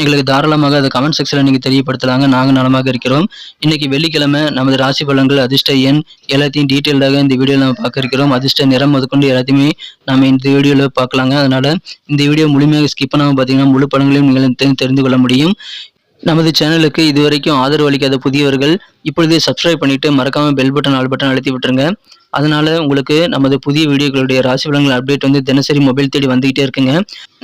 எங்களுக்கு தாராளமாக அதை கமெண்ட் செக்ஷனில் நீங்கள் தெரியப்படுத்தலாங்க. நாங்கள் நலமாக இருக்கிறோம். இன்னைக்கு வெள்ளிக்கிழமை நமது ராசி பலன்கள் அதிர்ஷ்ட எண் எல்லாத்தையும் டீட்டெயில்டாக இந்த வீடியோவில் நம்ம பார்க்க இருக்கிறோம். அதிர்ஷ்ட நிறம் முதற்கொண்டு எல்லாத்தையுமே நம்ம இந்த வீடியோவில் பார்க்கலாங்க. அதனால் இந்த வீடியோ முழுமையாக ஸ்கிப் பண்ணாமல் பார்த்தீங்கன்னா முழு பலன்களையும் நீங்கள் தெரிந்து கொள்ள முடியும். நமது சேனலுக்கு இதுவரைக்கும் ஆதரவு அளிக்காத புதியவர்கள் இப்பொழுதே சப்ஸ்கிரைப் பண்ணிட்டு மறக்காமல் பெல் பட்டன் ஆல் பட்டன் அழுத்தி விட்டுருங்க. அதனால் உங்களுக்கு நமது புதிய வீடியோக்களுடைய ராசி பலன்கள் அப்டேட் வந்து தினசரி மொபைல் தேடி வந்துகிட்டே இருக்குங்க.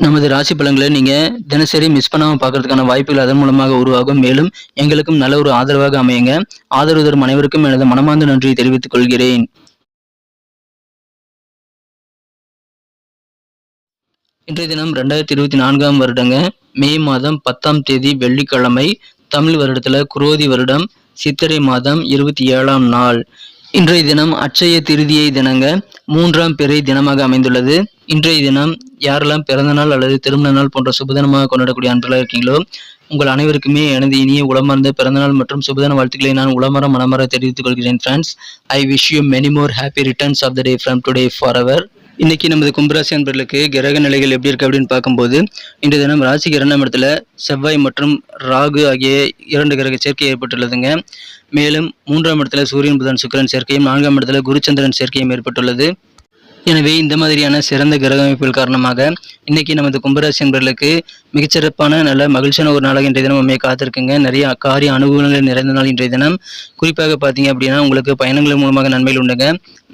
நமது ராசி பலன்களை நீங்கள் தினசரி மிஸ் பண்ணாமல் பார்க்கறதுக்கான வாய்ப்புகள் அதன் மூலமாக உருவாகும். மேலும் எங்களுக்கும் நல்ல ஒரு ஆதரவாக அமையுங்க. ஆதரவு தரும் அனைவருக்கும் எனது மனமார்ந்த நன்றியை தெரிவித்துக் கொள்கிறேன். இன்றைய தினம் ரெண்டாயிரத்தி இருபத்தி நான்காம் வருடங்க மே மாதம் பத்தாம் தேதி வெள்ளிக்கிழமை தமிழ் வருடத்துல குரோதி வருடம் சித்திரை மாதம் இருபத்தி ஏழாம் நாள். இன்றைய தினம் அச்சய திருதியை தினங்க மூன்றாம் பிறை தினமாக அமைந்துள்ளது. இன்றைய தினம் யாரெல்லாம் பிறந்த நாள் அல்லது திருமண நாள் போன்ற சுபதினமாக கொண்டாடக்கூடிய அன்பர்களாக இருக்கீங்களோ உங்கள் அனைவருக்குமே எனது இனிய உளமார்ந்த பிறந்தநாள் மற்றும் சுபதின வாழ்த்துக்களை நான் உளமர மனமர தெரிவித்துக் கொள்கிறேன் friends I wish you many more happy returns of the day from today for our இன்னைக்கு நமது கும்பராசி அன்பர்களுக்கு கிரக நிலைகள் எப்படி இருக்கு அப்படின்னு பார்க்கும்போது இன்றைய தினம் ராசிக்கு இரண்டாம் இடத்துல செவ்வாய் மற்றும் ராகு ஆகிய இரண்டு கிரக சேர்க்கை ஏற்பட்டுள்ளதுங்க. மேலும் மூன்றாம் இடத்துல சூரியன் புதன் சுக்கிரன் சேர்க்கையும் நான்காம் இடத்துல குருச்சந்திரன் சேர்க்கையும் ஏற்பட்டுள்ளது. எனவே இந்த மாதிரியான சிறந்த கிரக அமைப்புகள் காரணமாக இன்னைக்கு நமது கும்பராசி என்பர்களுக்கு மிகச்சிறப்பான நல்ல மகிழ்ச்சியான ஒரு நாளாக இன்றைய தினம் உண்மையை காத்திருக்குங்க. நிறைய காரிய அனுகூலங்கள் நிறைந்த நாள் இன்றைய தினம். குறிப்பாக பார்த்தீங்க அப்படின்னா உங்களுக்கு பயணங்கள் மூலமாக நன்மைகள் உண்டுங்க.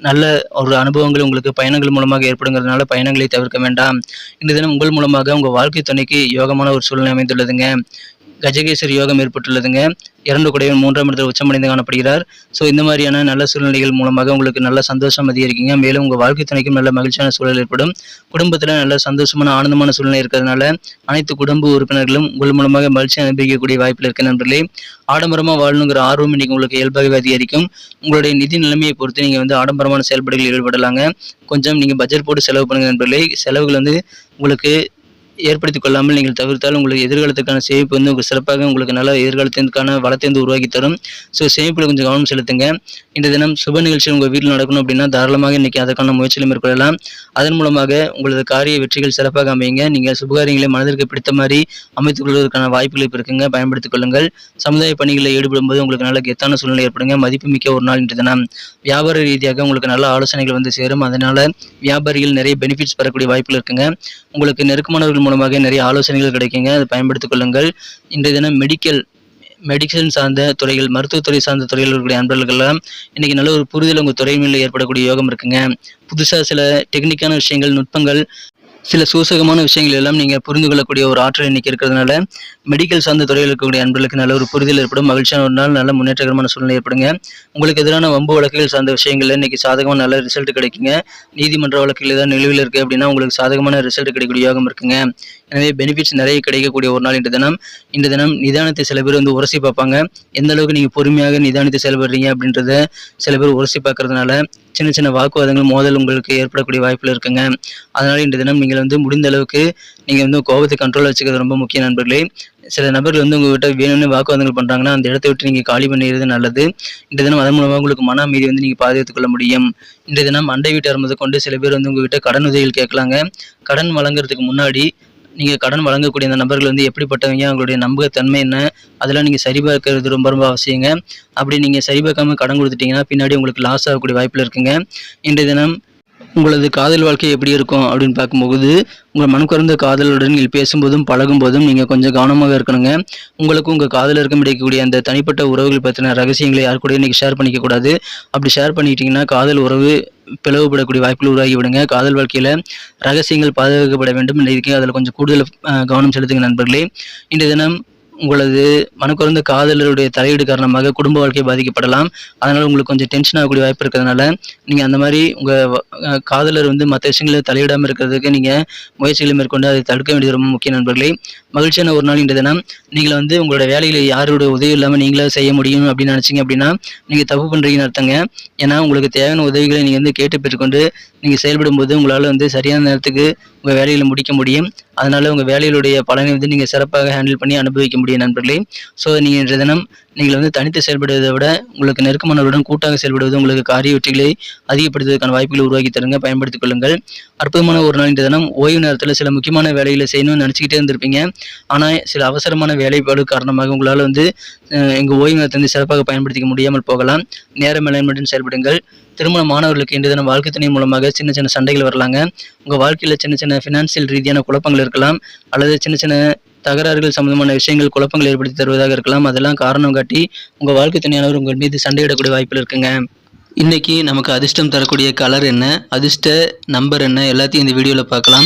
நல்ல ஒரு அனுபவங்கள் உங்களுக்கு பயணங்கள் மூலமாக ஏற்படுங்கிறதுனால பயணங்களை தவிர்க்க வேண்டாம். இந்த தினம் உங்கள் மூலமாக உங்கள் வாழ்க்கை துணைக்கு யோகமான ஒரு சூழ்நிலை அமைந்துள்ளதுங்க. கஜகேசரி யோகம் ஏற்பட்டுள்ளதுங்க. இரண்டு குடையும் மூன்றாம் இடத்தில் உச்சமடைந்து காணப்படுகிறார். ஸோ இந்த மாதிரியான நல்ல சூழ்நிலைகள் மூலமாக உங்களுக்கு நல்ல சந்தோஷம் அதிகரிக்குங்க. மேலும் உங்கள் வாழ்க்கை துணைக்கும் நல்ல மகிழ்ச்சியான சூழல் ஏற்படும். குடும்பத்தில் நல்ல சந்தோஷமான ஆனந்தமான சூழ்நிலை இருக்கிறதுனால அனைத்து குடும்ப உறுப்பினர்களும் உங்கள் மூலமாக மகிழ்ச்சி அனுபவிக்கக்கூடிய வாய்ப்பில் இருக்க நண்பர்களே. ஆடம்பரமாக வாழணுங்கிற ஆர்வம் இன்றைக்கி உங்களுக்கு இயல்பாகவே அதிகரிக்கும். உங்களுடைய நிதி நிலைமையை பொறுத்து நீங்கள் வந்து ஆடம்பரமான செயல்பாடுகளில் ஈடுபடலாங்க. கொஞ்சம் நீங்கள் பட்ஜெட் போட்டு செலவு பண்ணுங்க நண்பர்களே. செலவுகள் வந்து உங்களுக்கு ஏற்படுத்திக் கொள்ளாமல் நீங்கள் தவிர்த்தால் உங்களுக்கு எதிர்காலத்துக்கான சேமிப்பு வந்து உங்களுக்கு சிறப்பாக உங்களுக்கு நல்ல எதிர்காலத்திற்கான வளத்தை வந்து உருவாக்கி தரும். ஸோ சேமிப்பில் கொஞ்சம் கவனம் செலுத்துங்க. இந்த தினம் சுப நிகழ்ச்சி உங்கள் வீட்டில் நடக்கணும் அப்படின்னா தாராளமாக இன்றைக்கி அதற்கான முயற்சிகளை மேற்கொள்ளலாம். அதன் மூலமாக உங்களது காரிய வெற்றிகள் சிறப்பாக அமையுங்க. நீங்கள் சுபகாரியங்களை மனதிற்கு பிடித்த மாதிரி அமைத்துக் கொள்வதற்கான வாய்ப்புகள் இப்போ இருக்குங்க. பயன்படுத்திக் கொள்ளுங்கள். சமுதாய பணிகளில் ஈடுபடும் போது உங்களுக்கு நல்ல கெத்தான சூழ்நிலை ஏற்படுங்க. மதிப்புமிக்க ஒரு நாள் இன்று தினம். வியாபார ரீதியாக உங்களுக்கு நல்ல ஆலோசனைகள் வந்து சேரும். அதனால் வியாபாரிகள் நிறைய பெனிஃபிட்ஸ் பெறக்கூடிய வாய்ப்புகள் இருக்குங்க. உங்களுக்கு நெருக்கமானவர்கள் மூலமாக நிறைய ஆலோசனைகள் கிடைக்குங்க. அதை பயன்படுத்திக் கொள்ளுங்கள். இன்றைய தினம் மெடிக்கல் மெடிசன் சார்ந்த துறைகள் மருத்துவத்துறை சார்ந்த துறையில் இருக்கக்கூடிய அன்பர்கள்லாம் இன்னைக்கு நல்ல ஒரு புரிதல் உங்கள் துறை மேலே ஏற்படக்கூடிய யோகம் இருக்குங்க. புதுசாக சில டெக்னிக்கான விஷயங்கள் நுட்பங்கள் சில சூசகமான விஷயங்கள் எல்லாம் நீங்கள் புரிந்து கொள்ளக்கூடிய ஒரு ஆற்றல் இன்னைக்கு இருக்கிறதுனால மெடிக்கல் சார்ந்த துறையில் இருக்கக்கூடிய அன்பர்களுக்கு நல்ல ஒரு புரிதல் ஏற்படும் மகிழ்ச்சியான ஒரு நாள் நல்ல முன்னேற்றகரமான சூழ்நிலை ஏற்படுங்க. உங்களுக்கு எதிரான வம்பு வழக்குகள் சார்ந்த விஷயங்கள்ல இன்னைக்கு சாதகமான நல்ல ரிசல்ட் கிடைக்குங்க. நீதிமன்ற வழக்குகள் ஏதாவது நிலுவில் இருக்குது அப்படின்னா உங்களுக்கு சாதகமான ரிசல்ட் கிடைக்கக்கூடிய யோகம் இருக்குங்க. எனவே பெனிஃபிட்ஸ் நிறைய கிடைக்கக்கூடிய ஒரு நாள் இன்று தினம். இந்த தினம் நிதானத்தை சில பேர் வந்து உரசி பார்ப்பாங்க. எந்த அளவுக்கு நீங்கள் பொறுமையாக நிதானத்தை செயல்படுறீங்க அப்படின்றத சில பேர் உரசி பார்க்கறதுனால சின்ன சின்ன வாக்குவாதங்கள் மோதல் உங்களுக்கு ஏற்படக்கூடிய வாய்ப்புகள் இருக்குங்க. அதனால இந்த தினம் நீங்கள் நீங்கள் வந்து முடிந்த அளவுக்கு நீங்கள் வந்து கோபத்தை கண்ட்ரோல் வச்சுக்கிறது ரொம்ப முக்கிய நண்பர்களே. சில நபர்கள் வந்து உங்ககிட்ட வேணும்னு வாக்குவாதங்கள் பண்ணுறாங்கன்னா அந்த இடத்தை விட்டு நீங்கள் காலி பண்ணிடுறது நல்லது. இந்த தினம் அதன் மூலமாக உங்களுக்கு மன அமைதி வந்து நீங்கள் பாதுகாத்துக் கொள்ள முடியும். இந்த தினம் அண்டை வீட்டார் முதல் கொண்டு சில பேர் வந்து உங்ககிட்ட கடன் உதவிகள் கேட்கலாங்க. கடன் வழங்குறதுக்கு முன்னாடி நீங்கள் கடன் வழங்கக்கூடிய அந்த நபர்கள் வந்து எப்படிப்பட்டவங்க அவங்களுடைய நம்பகத்தன்மை என்ன அதெல்லாம் நீங்கள் சரிபார்க்கறது ரொம்ப ரொம்ப அவசியங்க. அப்படி நீங்கள் சரிபார்க்காம கடன் கொடுத்துட்டீங்கன்னா பின்னாடி உங்களுக்கு லாஸ் ஆகக்கூடிய வாய்ப்பில் இருக்குங்க. இன்றைய தினம் உங்களது காதல் வாழ்க்கை எப்படி இருக்கும் அப்படின்னு பார்க்கும்போது உங்கள் மனம் காதலுடன் நீங்கள் பேசும்போதும் பழகும்போதும் நீங்கள் கொஞ்சம் கவனமாக இருக்கணுங்க. உங்களுக்கும் உங்கள் காதலருக்கும் கிடைக்கக்கூடிய அந்த தனிப்பட்ட உறவுகள் பற்றின ரகசியங்களை யார் கூட நீங்கள் ஷேர் பண்ணிக்க கூடாது. அப்படி ஷேர் பண்ணிட்டீங்கன்னா காதல் உறவு பிளவுபடக்கூடிய வாய்ப்புகள் உருவாகி விடுங்க. காதல் வாழ்க்கையில் ரகசியங்கள் பாதுகாக்கப்பட வேண்டும். இன்னைக்கு அதில் கொஞ்சம் கூடுதல் கவனம் செலுத்துங்க நண்பர்களே. இன்றைய தினம் உங்களது மனக்குறந்த காதலருடைய தலையீடு காரணமாக குடும்ப வாழ்க்கை பாதிக்கப்படலாம். அதனால் உங்களுக்கு கொஞ்சம் டென்ஷன் ஆகக்கூடிய வாய்ப்பு இருக்கிறதுனால நீங்கள் அந்த மாதிரி உங்கள் காதலர் வந்து மற்ற விஷயங்களில் தலையிடாமல் இருக்கிறதுக்கு நீங்கள் முயற்சிகளை மேற்கொண்டு அதை தடுக்க வேண்டியது ரொம்ப முக்கிய நண்பர்களே. மகிழ்ச்சியான ஒரு நாள் இந்த தினம். நீங்கள் வந்து உங்களோட வேலைகளை யாருடைய உதவி இல்லாமல் நீங்களே செய்ய முடியும் அப்படின்னு நினச்சிங்க அப்படின்னா நீங்கள் தப்பு பண்ணுறீங்கன்னு அர்த்தங்க. ஏன்னா உங்களுக்கு தேவையான உதவிகளை நீங்கள் வந்து கேட்டு பெற்றுக்கொண்டு நீங்கள் செயல்படும் போது உங்களால் வந்து சரியான நேரத்துக்கு உங்கள் வேலைகளை முடிக்க முடியும். அதனால உங்கள் வேலையிலுடைய பலனை வந்து நீங்கள் சிறப்பாக ஹேண்டில் பண்ணி அனுபவிக்க முடியும் நண்பர்களே. ஸோ நீங்கள் இன்றைய தினம் நீங்கள் வந்து தனித்து செயல்படுவதை விட உங்களுக்கு நெருக்கமானவருடன் கூட்டாக செயல்படுவது உங்களுக்கு காரிய வெற்றிகளை அதிகப்படுத்துவதற்கான வாய்ப்புகளை உருவாக்கி தருங்க பயன்படுத்திக் கொள்ளுங்கள். அற்புதமான ஒரு நாள் இன்றைய தினம். ஓய்வு நேரத்தில் சில முக்கியமான வேலைகளை செய்யணும்னு நினச்சிக்கிட்டே இருந்திருப்பீங்க. ஆனால் சில அவசரமான வேலைப்பாடு காரணமாக உங்களால் வந்து எங்கள் ஓய்வு நேரத்தை வந்து சிறப்பாக பயன்படுத்திக்க முடியாமல் போகலாம். நேர மேலாண்மையுடன் செயல்படுங்கள். திருமண மாணவர்களுக்கு இன்று தினம் வாழ்க்கை துணை மூலமாக சின்ன சின்ன சண்டைகள் வரலாங்க. உங்கள் வாழ்க்கையில் சின்ன சின்ன ஃபினான்சியல் ரீதியான குழப்பங்கள் இருக்கலாம். அல்லது சின்ன சின்ன தகராறுகள் சம்பந்தமான விஷயங்கள் குழப்பங்கள் ஏற்படுத்தி தருவதாக இருக்கலாம். அதெல்லாம் காரணம் காட்டி உங்கள் வாழ்க்கை துணையானவர் உங்கள் மீது சண்டையிடக்கூடிய வாய்ப்பில் இருக்குங்க. இன்றைக்கி நமக்கு அதிர்ஷ்டம் தரக்கூடிய கலர் என்ன? அதிர்ஷ்ட நம்பர் என்ன? எல்லாத்தையும் இந்த வீடியோவில் பார்க்கலாம்.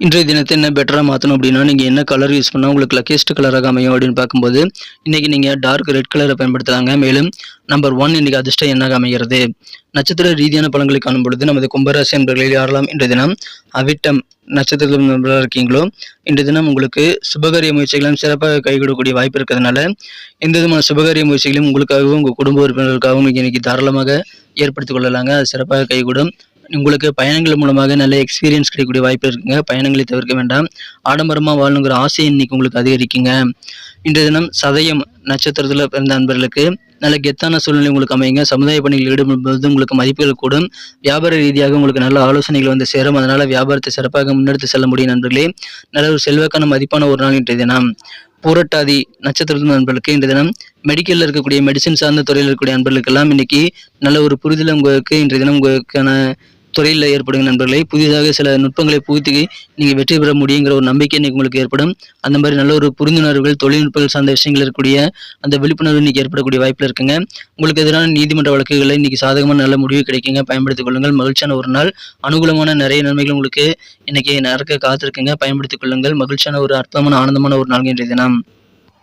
இன்றைய தினத்தை என்ன பெட்டராக மாற்றணும் அப்படின்னா நீங்கள் என்ன கலர் யூஸ் பண்ணால் உங்களுக்கு லக்கேஸ்ட் கலராக அமையும் அப்படின்னு பார்க்கும்போது இன்றைக்கி நீங்கள் டார்க் ரெட் கலரை பயன்படுத்தலாங்க. மேலும் நம்பர் ஒன் இன்றைக்கி அதிர்ஷ்டம் என்னாக அமைகிறது? நட்சத்திர ரீதியான பலன்களை காணும் பொழுது நமது கும்பராசி என்பர்களில் யாரெல்லாம் இன்றைய தினம் அவிட்டம் நட்சத்திரத்தில் இருக்கீங்களோ இன்றைய தினம் உங்களுக்கு சுபகாரிய முயற்சிகளும் சிறப்பாக கைகூடக்கூடிய வாய்ப்பு இருக்கிறதுனால எந்த விதமான சுபகாரிய முயற்சிகளையும் உங்களுக்காகவும் உங்கள் குடும்ப உறுப்பினர்களுக்காகவும் நீங்கள் இன்னைக்கு தாராளமாக ஏற்படுத்திக் கொள்ளலாங்க. அது சிறப்பாக கைகூடும். உங்களுக்கு பயணங்கள் மூலமாக நல்ல எக்ஸ்பீரியன்ஸ் கிடைக்கக்கூடிய வாய்ப்பு இருக்குங்க. பயணங்களை தவிர்க்க வேண்டாம். ஆடம்பரமாக வாழணுங்கிற ஆசை இன்னைக்கு உங்களுக்கு அதிகரிக்குங்க. இன்றைய தினம் சதயம் நட்சத்திரத்தில் பிறந்த அன்பர்களுக்கு நல்ல கெத்தான சூழ்நிலை உங்களுக்கு அமையுங்க. சமுதாய பணிகள் ஈடுபடும்போது உங்களுக்கு மதிப்புகள் கூடும். வியாபார ரீதியாக உங்களுக்கு நல்ல ஆலோசனைகள் வந்து சேரும். அதனால் வியாபாரத்தை சிறப்பாக முன்னெடுத்து செல்ல முடியும் நண்பர்களே. நல்ல ஒரு செல்வாக்கான மதிப்பான ஒரு நாள் இன்றைய தினம். பூரட்டாதி நட்சத்திரத்தின் நண்பர்களுக்கு இன்றைய தினம் மெடிக்கலில் இருக்கக்கூடிய மெடிசின் சார்ந்த துறையில் இருக்கக்கூடிய நண்பர்களுக்கெல்லாம் இன்னைக்கு நல்ல ஒரு புரிதல் உங்களுக்கு இன்றைய தினம் உங்களுக்கான துறையில் ஏற்படும் நண்பர்களை புதிதாக சில நுட்பங்களை புகுத்தி நீங்கள் வெற்றி பெற முடியுங்கிற ஒரு நம்பிக்கை இன்றைக்கி உங்களுக்கு ஏற்படும். அந்த மாதிரி நல்ல ஒரு புரிந்துணர்வுகள் தொழில்நுட்பங்கள் சார்ந்த விஷயங்கள் இருக்கக்கூடிய அந்த விழிப்புணர்வு இன்னைக்கு ஏற்படக்கூடிய வாய்ப்பில் இருக்குங்க. உங்களுக்கு எதிரான நீதிமன்ற வழக்குகளை இன்றைக்கி சாதகமான நல்ல முடிவு கிடைக்குங்க. பயன்படுத்திக் கொள்ளுங்கள். மகிழ்ச்சியான ஒரு நாள். அனுகூலமான நிறைய நன்மைகள் உங்களுக்கு இன்னைக்கு நடக்க காத்திருக்குங்க. பயன்படுத்திக் கொள்ளுங்கள். மகிழ்ச்சியான ஒரு அற்புதமான ஆனந்தமான ஒரு நாள் இன்றைய தினம்.